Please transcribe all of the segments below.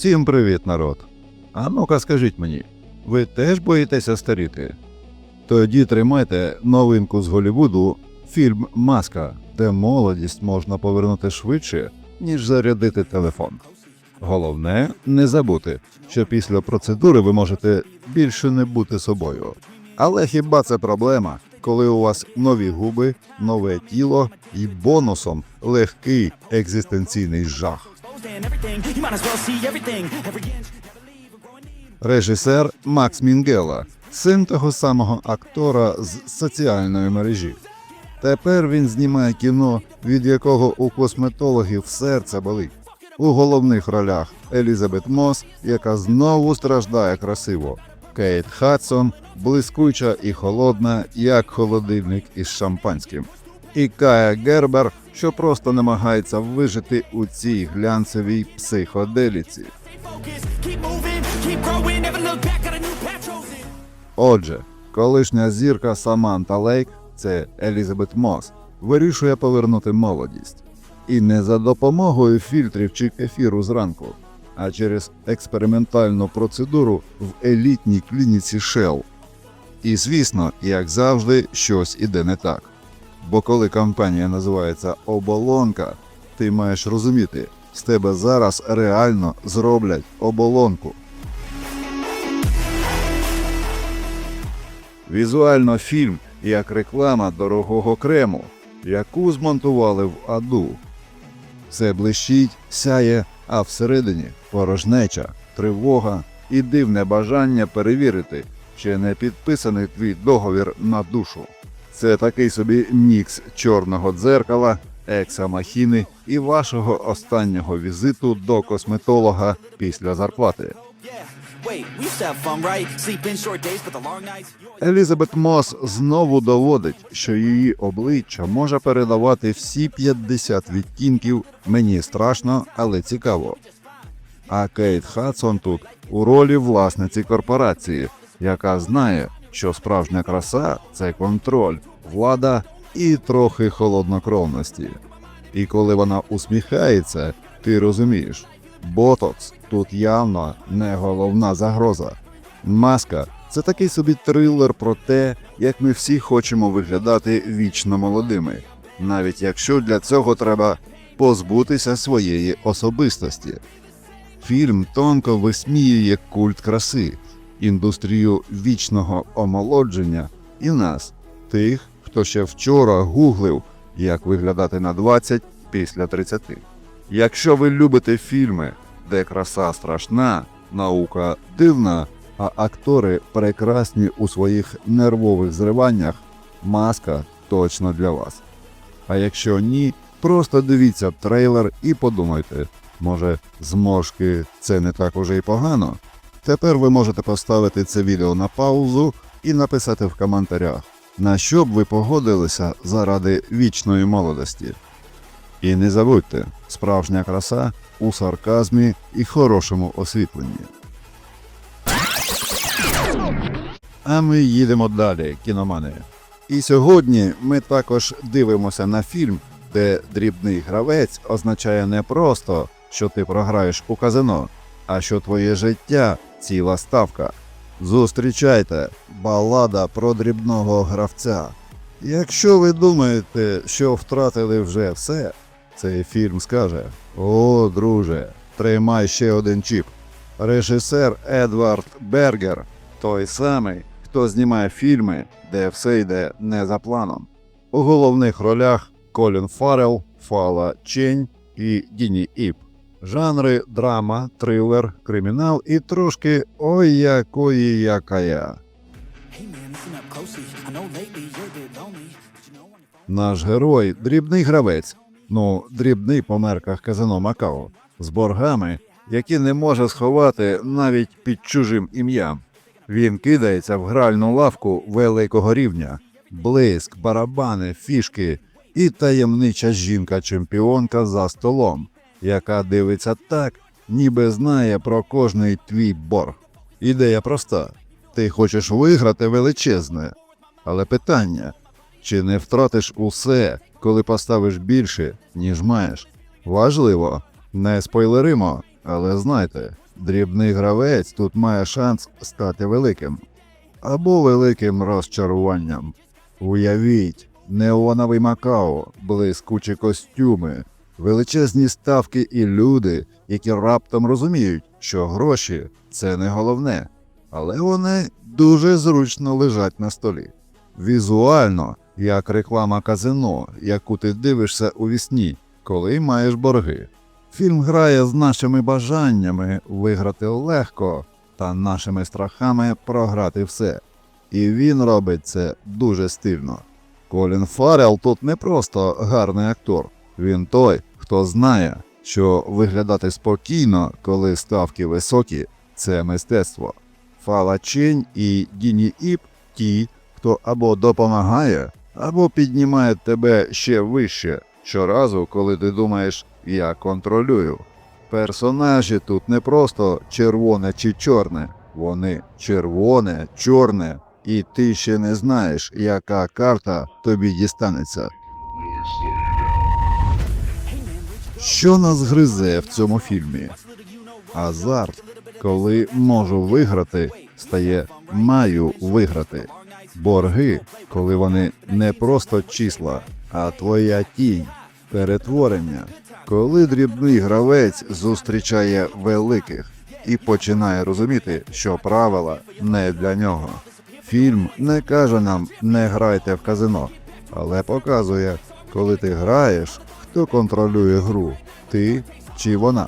Всім привіт, народ. А ну-ка скажіть мені, ви теж боїтеся старіти? Тоді тримайте новинку з Голлівуду фільм Маска, де молодість можна повернути швидше, ніж зарядити телефон. Головне не забути, що після процедури ви можете більше не бути собою. Але хіба це проблема, коли у вас нові губи, нове тіло і бонусом легкий екзистенційний жах? Режисер Макс Мінгела, син того самого актора з соціальної мережі. Тепер він знімає кіно, від якого у косметологів серце болить. У головних ролях Елізабет Мос, яка знову страждає красиво. Кейт Хадсон, блискуча і холодна, як холодильник із шампанським. І Кая Гербер, що просто намагається вижити у цій глянцевій психоделіці. Отже, колишня зірка Саманта Лейк, це Елізабет Мос, вирішує повернути молодість. І не за допомогою фільтрів чи кефіру зранку, а через експериментальну процедуру в елітній клініці Shell. І звісно, як завжди, щось іде не так. Бо коли компанія називається оболонка, ти маєш розуміти, з тебе зараз реально зроблять оболонку. Візуально фільм як реклама дорогого крему, яку змонтували в аду. Все блищить, сяє, а всередині порожнеча, тривога і дивне бажання перевірити, чи не підписаний твій договір на душу. Це такий собі мікс чорного дзеркала, екса-махіни і вашого останнього візиту до косметолога після зарплати. Елізабет Мос знову доводить, що її обличчя може передавати всі 50 відтінків мені страшно, але цікаво. А Кейт Хадсон тут у ролі власниці корпорації, яка знає, що справжня краса це контроль, влада і трохи холоднокровності. І коли вона усміхається, ти розумієш, ботокс тут явно не головна загроза. Маска це такий собі трилер про те, як ми всі хочемо виглядати вічно молодими, навіть якщо для цього треба позбутися своєї особистості. Фільм тонко висміює культ краси, індустрію вічного омолодження і нас, тих, хто ще вчора гуглив, як виглядати на 20 після 30. Якщо ви любите фільми, де краса страшна, наука дивна, а актори прекрасні у своїх нервових зриваннях, маска точно для вас. А якщо ні, просто дивіться трейлер і подумайте, може, зморшки це не так уже й погано. Тепер ви можете поставити це відео на паузу і написати в коментарях, на що б ви погодилися заради вічної молодості. І не забудьте, справжня краса у сарказмі і хорошому освітленні. А ми їдемо далі, кіномани. І сьогодні ми також дивимося на фільм, де дрібний гравець означає не просто, що ти програєш у казино, а що твоє життя ціла ставка. Зустрічайте балада про дрібного гравця. Якщо ви думаєте, що втратили вже все, цей фільм скаже: О, друже, тримай ще один чіп. Режисер Едвард Бергер, той самий, хто знімає фільми, де все йде не за планом. У головних ролях Колін Фаррелл, Фала Чень і Діні Іп. Жанри драма, трилер, кримінал і трошки ой якої якая. Наш герой дрібний гравець, ну, дрібний по мерках казино Макао, з боргами, які не може сховати навіть під чужим ім'ям. Він кидається в гральну лавку великого рівня, блиск, барабани, фішки. І таємнича жінка-чемпіонка за столом, яка дивиться так, ніби знає про кожний твій борг. Ідея проста: ти хочеш виграти величезне. Але питання: чи не втратиш усе, коли поставиш більше, ніж маєш? Важливо, не спойлеримо, Але знайте, дрібний гравець тут має шанс стати великим або великим розчаруванням. Уявіть, неоновий Макао, блискучі костюми, величезні ставки і люди, які раптом розуміють, що гроші це не головне, але вони дуже зручно лежать на столі. Візуально, як реклама казино, яку ти дивишся у вісні, коли маєш борги. Фільм грає з нашими бажаннями виграти легко та нашими страхами програти все. І він робить це дуже стильно. Колін Фаррелл тут не просто гарний актор, він той, хто знає, що виглядати спокійно, коли ставки високі, це мистецтво. Фала Чень і Діні Іп ті, хто або допомагає, або піднімає тебе ще вище щоразу, коли ти думаєш, я контролюю. Персонажі тут не просто червоне чи чорне, вони червоне, чорне, і ти ще не знаєш, яка карта тобі дістанеться. Що нас гризе в цьому фільмі? Азарт, коли можу виграти, стає маю виграти. Борги, коли вони не просто числа, а твоя тінь, перетворення, коли дрібний гравець зустрічає великих і починає розуміти, що правила не для нього. Фільм не каже нам не грайте в казино, але показує, коли ти граєш, хто контролює гру, ти чи вона.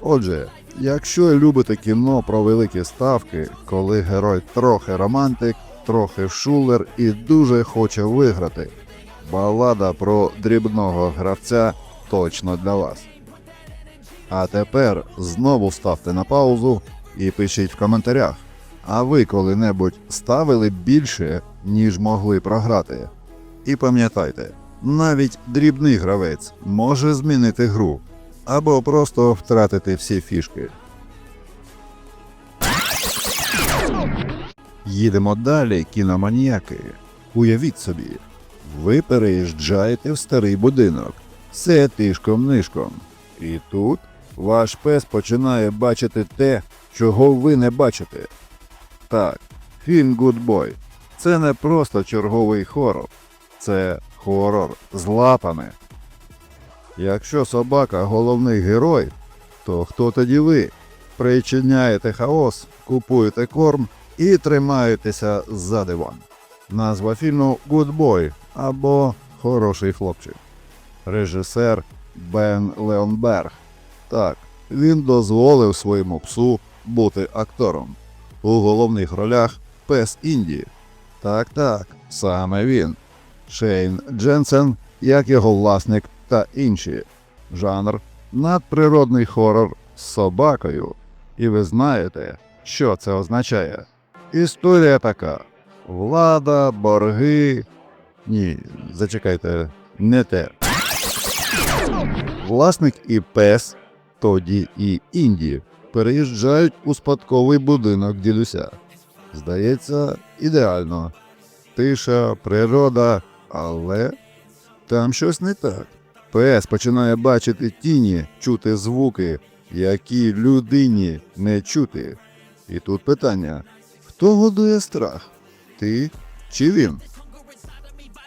Отже, якщо любите кіно про великі ставки, коли герой трохи романтик, трохи шулер і дуже хоче виграти, балада про дрібного гравця точно для вас. А тепер знову ставте на паузу і пишіть в коментарях. А ви коли-небудь ставили більше, ніж могли програти? І пам'ятайте, навіть дрібний гравець може змінити гру або просто втратити всі фішки. Їдемо далі, кіноманіяки. Уявіть собі, ви переїжджаєте в старий будинок, все тишком-нишком. І тут ваш пес починає бачити те, чого ви не бачите. Так, фільм Boy – це не просто черговий хорор, це хорор з лапами. Якщо собака головний герой, то хто тоді ви? Причиняєте хаос, купуєте корм і тримаєтеся за диван. Назва фільму Good Boy або Хороший хлопчик. Режисер Бен Леонберг. Так, він дозволив своєму псу бути актором. У головних ролях Пес Інді. Так, так, саме він. Шейн Дженсен, як його власник та інші. Жанр надприродний хорор з собакою. І ви знаєте, що це означає. Історія така: влада, борги. Ні, зачекайте, не те. Власник і пес, тоді і Інді, переїжджають у спадковий будинок дідуся. Здається, ідеально. Тиша, природа, але там щось не так. Пес починає бачити тіні, чути звуки, які людині не чути. І тут питання: хто годує страх? Ти чи він?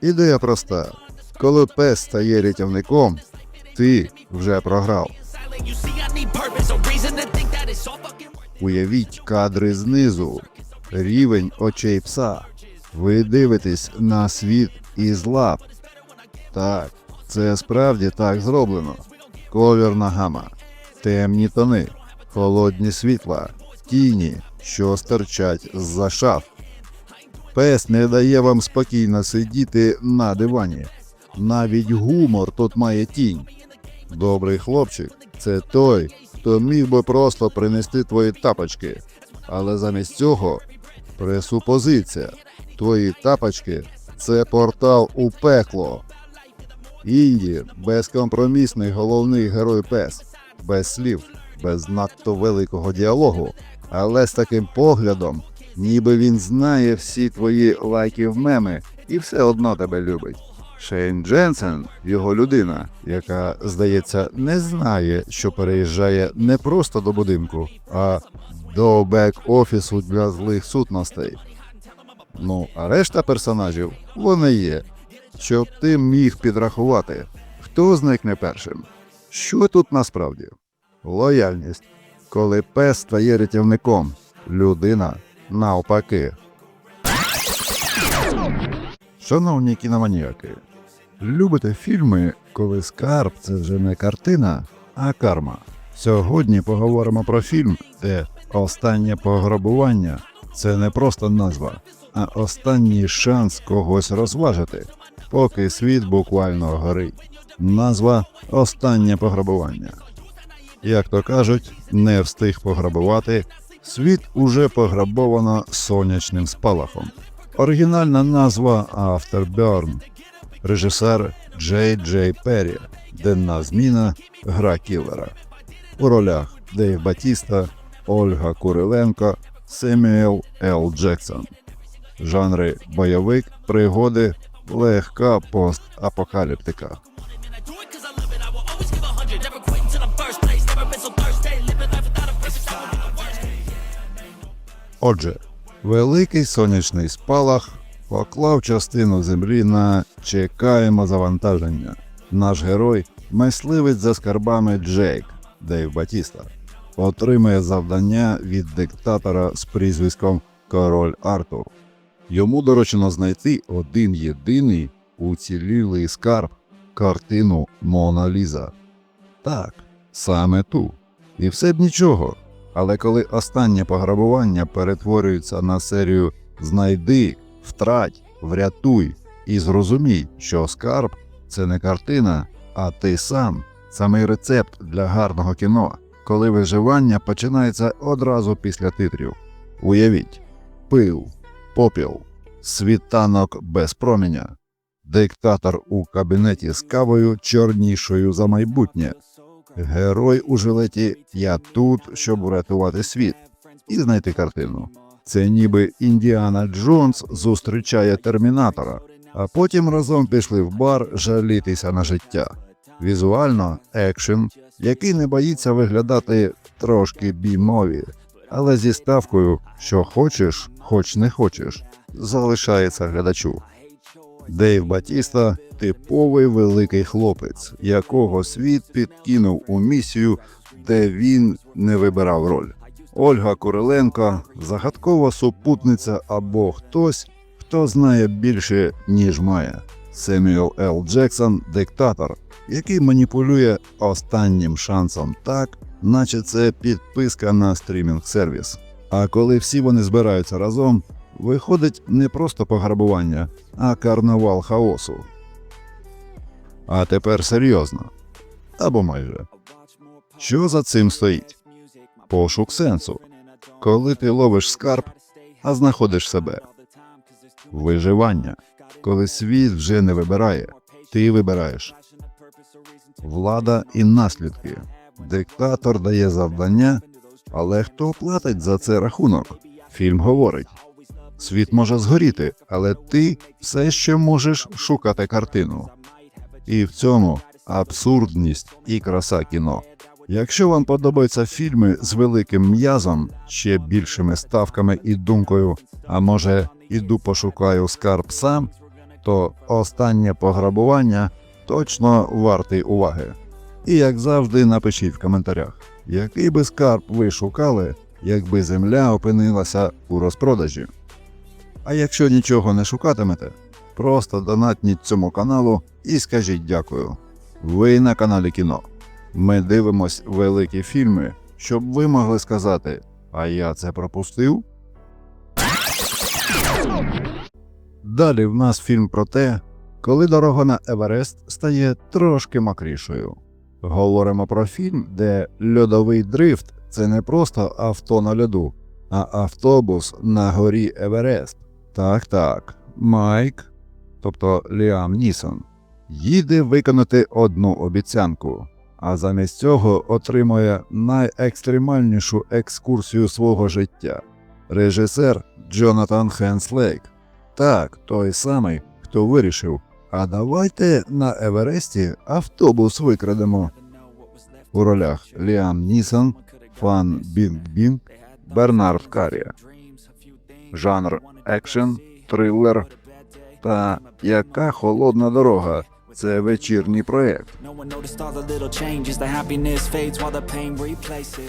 Ідея проста. Коли пес стає рятівником, ти вже програв. Уявіть кадри знизу, рівень очей пса. Ви дивитесь на світ із лап. Так, це справді так зроблено. Ковірна гама, темні тони, холодні світла, тіні, що стирчать з-за шаф. Пес не дає вам спокійно сидіти на дивані. Навіть гумор тут має тінь. Добрий хлопчик це той, хто міг би просто принести твої тапочки. Але замість цього пресупозиція. Твої тапочки це портал у пекло. Інді безкомпромісний головний герой пес, без слів, без надто великого діалогу, але з таким поглядом, ніби він знає всі твої лайки в меми і все одно тебе любить. Шейн Дженсен, його людина, яка, здається, не знає, що переїжджає не просто до будинку, а до бек-офісу для злих сутностей. Ну, а решта персонажів вони є, щоб ти міг підрахувати, хто зникне першим. Що тут насправді? Лояльність. Коли пес стає рятівником, людина навпаки. Шановні кіноманіяки, любите фільми, коли скарб це вже не картина, а карма. Сьогодні поговоримо про фільм, де останнє пограбування це не просто назва, а останній шанс когось розважити, поки світ буквально горить. Назва Останнє пограбування. Як то кажуть, не встиг пограбувати, світ уже пограбовано сонячним спалахом. Оригінальна назва Afterburn. Режисер Джей Джей Перрі. Денна зміна. Гра кілера. У ролях Дейв Батіста, Ольга Куриленко, Семюел Л. Джексон. Жанри бойовик, пригоди, легка постапокаліптика. Отже, великий сонячний спалах поклав частину землі на чекаємо завантаження. Наш герой, мисливець за скарбами Джейк Дейв Батіста, отримує завдання від диктатора з прізвиськом Король Артур. Йому доручено знайти один єдиний уцілілий скарб картину Мона Ліза. Так, саме ту. І все б нічого. Але коли останнє пограбування перетворюється на серію Знайди, втрать, врятуй і зрозумій, що скарб це не картина, а ти сам, самий рецепт для гарного кіно, коли виживання починається одразу після титрів. Уявіть, пил, попіл, світанок без проміння, диктатор у кабінеті з кавою чорнішою за майбутнє. Герой у жилеті Я тут, щоб врятувати світ і знайти картину. Це ніби Індіана Джонс зустрічає термінатора, а потім разом пішли в бар жалітися на життя. Візуально екшен, який не боїться виглядати трошки бімові, але зі ставкою, що хочеш, хоч не хочеш, залишається глядачу. Дейв Батіста типовий великий хлопець, якого світ підкинув у місію, де він не вибирав роль. Ольга Куриленко загадкова супутниця або хтось, хто знає більше, ніж має. Семюел Л. Джексон диктатор, який маніпулює останнім шансом так, наче це підписка на стрімінг сервіс. А коли всі вони збираються разом, виходить не просто пограбування, а карнавал хаосу. А тепер серйозно. Або майже. Що за цим стоїть? Пошук сенсу. Коли ти ловиш скарб, а знаходиш себе. Виживання. Коли світ вже не вибирає, ти вибираєш. Влада і наслідки. Диктатор дає завдання, але хто платить за це рахунок? Фільм говорить. Світ може згоріти, але ти все ще можеш шукати картину. І в цьому абсурдність і краса кіно. Якщо вам подобаються фільми з великим м'язом, ще більшими ставками і думкою, а може, іду пошукаю скарб сам, то останнє пограбування точно вартий уваги. І як завжди, напишіть в коментарях, який би скарб ви шукали, якби земля опинилася у розпродажі. А якщо нічого не шукатимете, просто донатніть цьому каналу і скажіть дякую. Ви на каналі кіно. Ми дивимось великі фільми, щоб ви могли сказати, а я це пропустив. Далі в нас фільм про те, коли дорога на Еверест стає трошки мокрішою. Говоримо про фільм, де льодовий дрифт це не просто авто на льоду, а автобус на горі Еверест. Так, так, Майк, тобто Ліам Нісон, їде виконати одну обіцянку, а замість цього отримує найекстремальнішу екскурсію свого життя. Режисер Джонатан Хенслейк. Так, той самий, хто вирішив, А давайте на Евересті автобус викрадемо. У ролях Ліам Нісон, Фан Бінг Бінг, Бернард Карія. Жанр екшен, трилер та яка холодна дорога. Це вечірній replaces.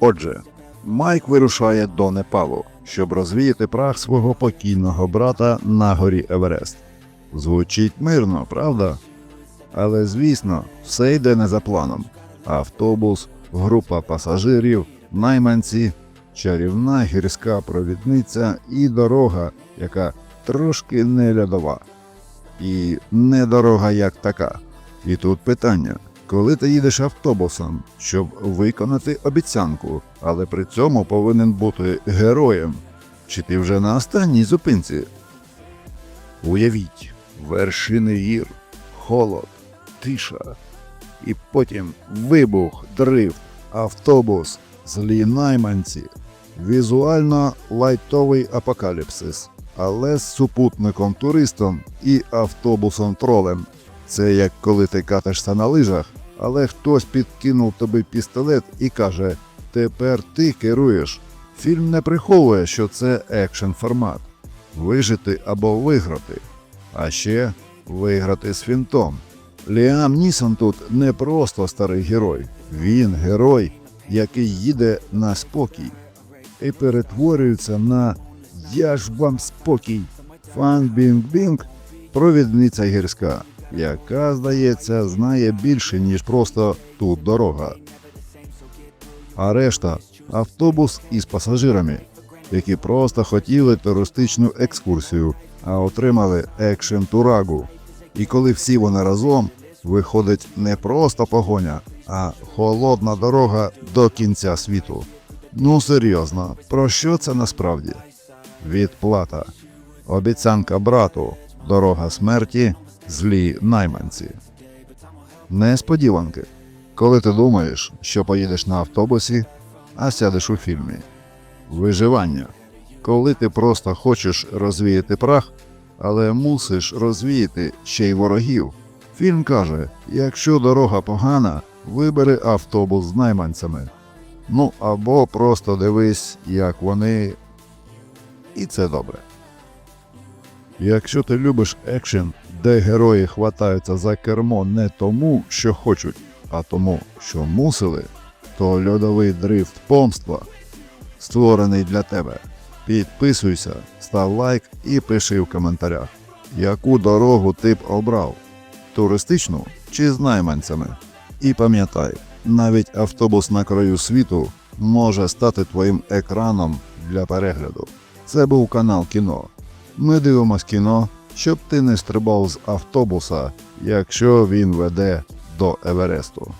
Отже, Майк вирушає до Непалу, щоб розвіяти прах свого покійного брата на горі Еверест. Звучить мирно, правда? Але звісно, все йде не за планом. Автобус, група пасажирів, найманці, чарівна гірська провідниця і дорога, яка трошки не льодова. І не дорога як така. І тут питання: коли ти їдеш автобусом, щоб виконати обіцянку, але при цьому повинен бути героєм, чи ти вже на останній зупинці? Уявіть, вершини гір, холод, тиша, і потім вибух, дрифт, автобус, злі найманці, візуально лайтовий апокаліпсис, але з супутником туристом і автобусом тролем. Це як коли ти катаешся на лижах, але хтось підкинув тобі пістолет і каже: Тепер ти керуєш. Фільм не приховує, що це екшн формат вижити або виграти, а ще виграти з фінтом. Ліам Нісон тут не просто старий герой, він герой, який їде на спокій і перетворюється на Я ж вам спокій. Фан Бінг Бінг провідниця гірська, яка, здається, знає більше, ніж просто тут дорога. А решта автобус із пасажирами, які просто хотіли туристичну екскурсію, а отримали екшен турагу. І коли всі вони разом, виходить не просто погоня, а холодна дорога до кінця світу. Ну серйозно, про що це насправді? Відплата, обіцянка брату, дорога смерті, злі найманці. Несподіванки, коли ти думаєш, що поїдеш на автобусі, а сядеш у фільмі. Виживання, коли ти просто хочеш розвіяти прах, але мусиш розвіяти ще й ворогів. Фільм каже: якщо дорога погана, вибери автобус з найманцями. Ну або просто дивись, як вони. І це добре. Якщо ти любиш екшен, де герої хватаються за кермо не тому, що хочуть, а тому, що мусили, то льодовий дрифт помства створений для тебе. Підписуйся, став лайк і пиши в коментарях, яку дорогу ти б обрав туристичну чи з найманцями. І пам'ятай, навіть автобус на краю світу може стати твоїм екраном для перегляду. Це був канал кіно. Ми дивимось кіно, щоб ти не стрибав з автобуса, якщо він веде до Евересту.